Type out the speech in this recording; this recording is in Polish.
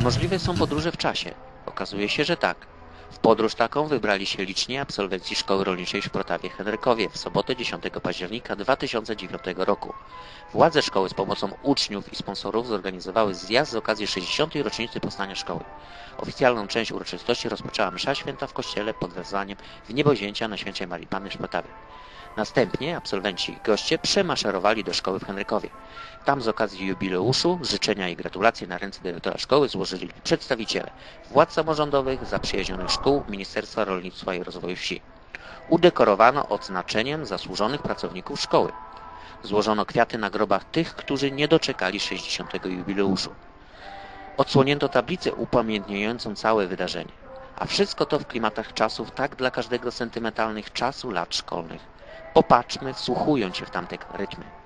możliwe są podróże w czasie? Okazuje się, że tak. W podróż taką wybrali się liczni absolwenci Szkoły Rolniczej w Szprotawie Henrykowie w sobotę 10 października 2009 roku. Władze szkoły z pomocą uczniów i sponsorów zorganizowały zjazd z okazji 60. rocznicy powstania szkoły. Oficjalną część uroczystości rozpoczęła msza święta w kościele pod wezwaniem w niebozięcia na święcie Marii Panny w Szprotawie. Następnie absolwenci i goście przemaszerowali do szkoły w Henrykowie. Tam z okazji jubileuszu życzenia i gratulacje na ręce dyrektora szkoły złożyli przedstawiciele władz samorządowych, zaprzyjaźnionych Ministerstwa Rolnictwa i Rozwoju Wsi. Udekorowano odznaczeniem zasłużonych pracowników szkoły. Złożono kwiaty na grobach tych, którzy nie doczekali 60. jubileuszu. Odsłonięto tablicę upamiętniającą całe wydarzenie. A wszystko to w klimatach czasów tak dla każdego sentymentalnych czasu lat szkolnych. Popatrzmy, wsłuchując się w tamte rytmy.